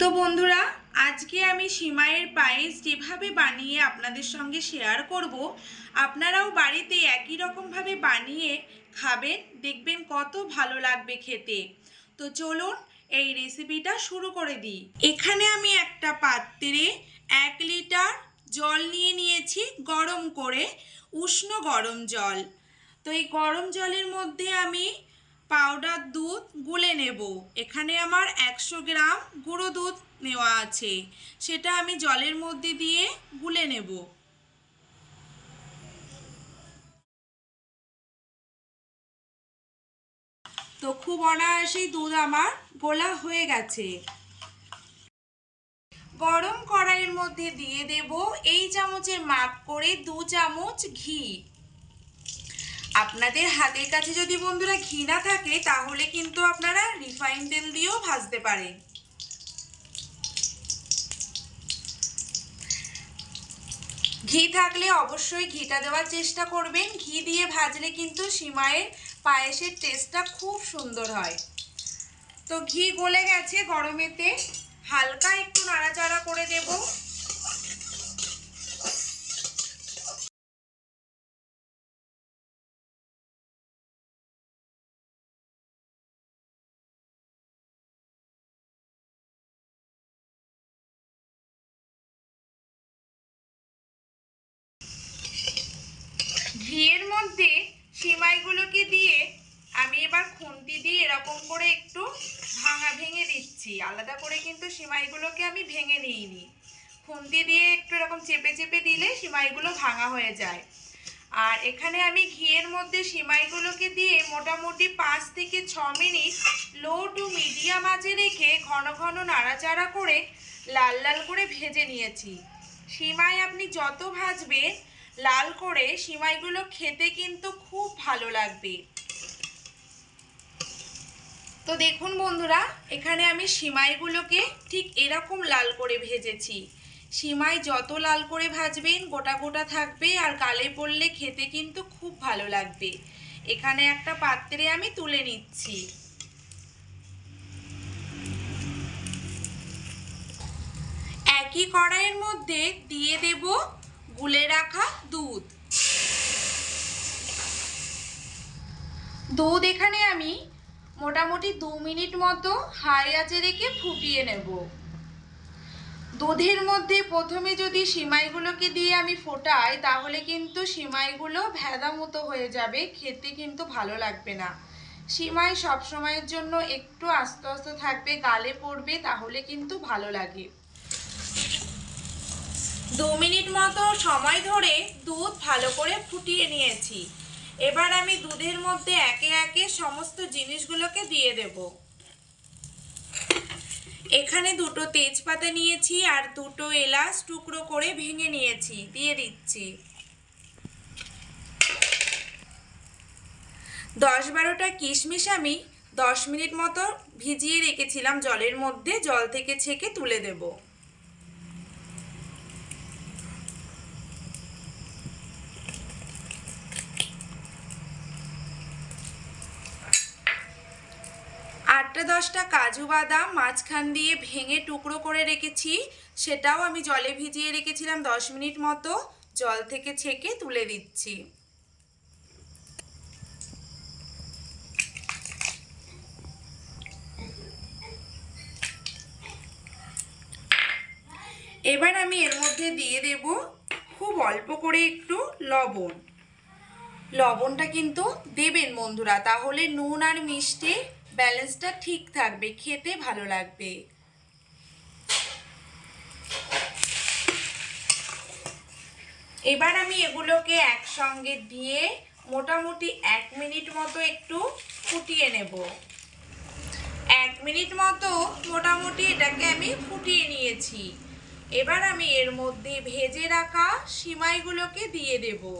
তো বন্ধুরা, আজকে আমি সিমাইয়ের পায়েস যেভাবে বানিয়ে আপনাদের সঙ্গে শেয়ার করব, আপনারাও বাড়িতে একই রকমভাবে বানিয়ে খাবেন, দেখবেন কত ভালো লাগবে খেতে। তো চলুন এই রেসিপিটা শুরু করে দিই। এখানে আমি একটা পাত্রে এক লিটার জল নিয়ে নিয়েছি গরম করে, উষ্ণ গরম জল। তো এই গরম জলের মধ্যে আমি পাউডার দুধ গুলে নেব। এখানে আমার একশো গ্রাম গুঁড়ো দুধ নেওয়া আছে। সেটা আমি জলের মধ্যে দিয়ে গুলে নেব। তো খুব অনায়াসেই দুধ আমার গোলা হয়ে গেছে। গরম কড়াইয়ের মধ্যে দিয়ে দেব এই চামচের মাপ করে দু চামচ ঘি। আপনাদের হাতের কাছে যদি বন্ধুরা ঘি না থাকে, তাহলে কিন্তু আপনারা রিফাইন তেল দিয়েও ভাজতে পারেন। ঘি থাকলে অবশ্যই ঘিটা দেওয়ার চেষ্টা করবেন। ঘি দিয়ে ভাজলে কিন্তু সিমাইয়ের পায়েসের টেস্টটা খুব সুন্দর হয়। তো ঘি গলে গেছে, গরমেতে। হালকা একটু নাড়াচাড়া করে দেবো। সিমাইগুলোকে দিয়ে আমি এবার খুন্তি দিয়ে এরকম করে একটু ভাঙা ভেঙে দিচ্ছি। আলাদা করে কিন্তু সিমাইগুলোকে আমি ভেঙে নিইনি। খুন্তি দিয়ে একটু এরকম চেপে চেপে দিলে সিমাইগুলো ভাঙা হয়ে যায়। আর এখানে আমি ঘিয়ের মধ্যে সিমাইগুলোকে দিয়ে মোটামুটি পাঁচ থেকে ছ মিনিট লো টু মিডিয়াম আঁচে রেখে ঘন ঘন নাড়াচাড়া করে লাল লাল করে ভেজে নিয়েছি। সিমাই আপনি যত ভাজবেন লাল করে সিমাইগুলো খেতে কিন্তু খুব ভালো লাগবে। তো দেখুন বন্ধুরা, এখানে আমি সিমাইগুলোকে ঠিক এরকম লাল করে ভেজেছি। সিমাই যত লাল করে ভাজবেন, গোটা গোটা থাকবে আর গালে পড়লে খেতে কিন্তু খুব ভালো লাগবে। এখানে একটা পাত্রে আমি তুলে নিচ্ছি। একই কড়াইয়ের মধ্যে দিয়ে দেব গুলে রাখা দুধ। দুধ এখানে আমি মোটামুটি দু মিনিট মতো হাই আঁচে রেখে ফুটিয়ে নেব। দুধের মধ্যে প্রথমে যদি সিমাইগুলোকে দিয়ে আমি ফোটাই, তাহলে কিন্তু সিমাইগুলো ভেদা মতো হয়ে যাবে, খেতে কিন্তু ভালো লাগবে না। সিমাই সব সময়ের জন্য একটু আস্তে আস্তে থাকবে, গালে পড়বে, তাহলে কিন্তু ভালো লাগে। দু মিনিট মতো সময় ধরে দুধ ভালো করে ফুটিয়ে নিয়েছি। এবার আমি দুধের মধ্যে একে একে সমস্ত জিনিসগুলোকে দিয়ে দেব। এখানে দুটো তেজপাতা নিয়েছি আর দুটো এলাচ টুকরো করে ভেঙে নিয়েছি, দিয়ে দিচ্ছি। দশ বারোটা কিশমিশ আমি দশ মিনিট মতো ভিজিয়ে রেখেছিলাম জলের মধ্যে, জল থেকে ছেঁকে তুলে দেবো। আটটা দশটা কাজু বাদাম মাঝখান দিয়ে ভেঙে টুকরো করে রেখেছি, সেটাও আমি জলে ভিজিয়ে রেখেছিলাম দশ মিনিট মতো। জল থেকে ছেঁকে তুলে দিচ্ছি। এবার আমি এর মধ্যে দিয়ে দেব খুব অল্প করে একটু লবণ। লবণটা কিন্তু দেবেন বন্ধুরা, তাহলে নুন আর মিষ্টি ব্যালেন্সটা ঠিক থাকবে, খেতে ভালো লাগবে। এবার আমি এগুলোকে একসঙ্গে দিয়ে মোটামুটি এক মিনিট মতো একটু ফুটিয়ে নেব। এক মিনিট মতো মোটামুটি এটাকে আমি ফুটিয়ে নিয়েছি। এবার আমি এর মধ্যে ভেজে রাখা সিমাইগুলোকে দিয়ে দেবো।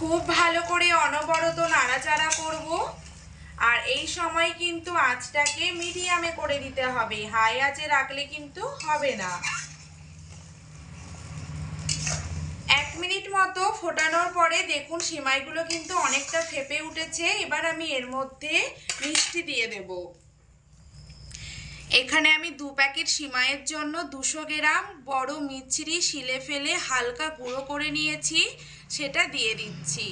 খুব ভালো করে অনবরত নাড়াচাড়া করব। আর এই সময় কিন্তু আঁচটাকে মিডিয়ামে করে দিতে হবে। হাই আঁচে রাখলে কিন্তু হবে না। এক মিনিট মতো ফোটানোর পরে দেখুন, সিমাইগুলো কিন্তু অনেকটা ফেপে উঠেছে। এবার আমি এর মধ্যে মিষ্টি দিয়ে দেব। এখানে আমি দু প্যাকেট সিমাইয়ের জন্য দুশো গ্রাম বড় মিছরি শিলে ফেলে হালকা গুঁড়ো করে নিয়েছি, সেটা দিয়ে দিচ্ছি।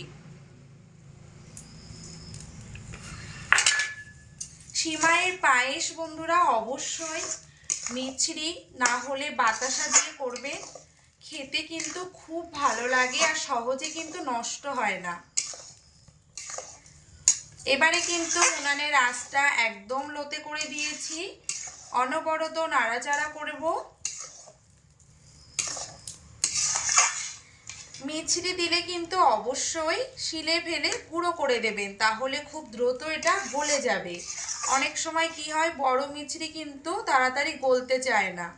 সিমাইয়ের পায়েস বন্ধুরা অবশ্যই মিছরি না হলে বাতাসা দিয়ে করবে। খেতে কিন্তু খুব ভালো লাগে আর সহজে কিন্তু নষ্ট হয় না। এবারে কিন্তু উনানের আঁচটা একদম লোতে করে দিয়েছি। অনবরত নাড়াচাড়া করব। মিছরি দিলে কিন্তু অবশ্যই শিলে ফেলে গুঁড়ো করে দেবেন, তাহলে খুব দ্রুত এটা গলে যাবে। অনেক সময় কি হয়, বড় মিছরি কিন্তু তাড়াতাড়ি গলতে চায় না।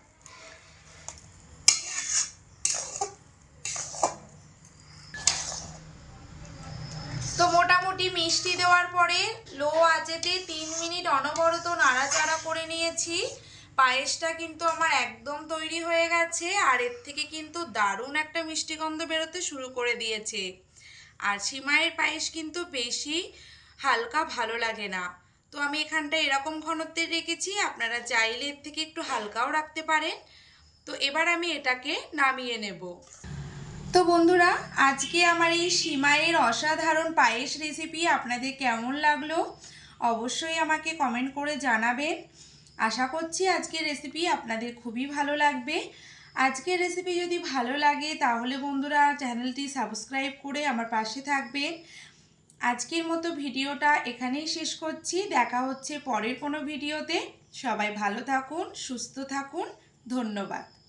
তো মোটামুটি মিষ্টি দেওয়ার পরে লো আঁচেতে তিন মিনিট অনবরত নাড়াচাড়া করে নিয়েছি। পায়েসটা কিন্তু আমার একদম তৈরি হয়ে গেছে, আর এর থেকে কিন্তু দারুণ একটা মিষ্টি গন্ধ বেরোতে শুরু করে দিয়েছে। আর সিমাইয়ের পায়েস কিন্তু বেশি হালকা ভালো লাগে না। তো আমি এখানটা এরকম ঘনত্বের রেখেছি, আপনারা চাইলে এর থেকে একটু হালকাও রাখতে পারেন। তো এবার আমি এটাকে নামিয়ে নেব। তো বন্ধুরা, আজকে আমার এই সিমাইয়ের অসাধারণ পায়েস রেসিপি আপনাদের কেমন লাগল? অবশ্যই আমাকে কমেন্ট করে জানাবেন। আশা করছি আজকের রেসিপি আপনাদের খুবই ভালো লাগবে। আজকের রেসিপি যদি ভালো লাগে তাহলে বন্ধুরা চ্যানেলটি সাবস্ক্রাইব করে আমার পাশে থাকবেন। আজকের মতো ভিডিওটা এখানেই শেষ করছি। দেখা হচ্ছে পরের কোনো ভিডিওতে। সবাই ভালো থাকুন, সুস্থ থাকুন। ধন্যবাদ।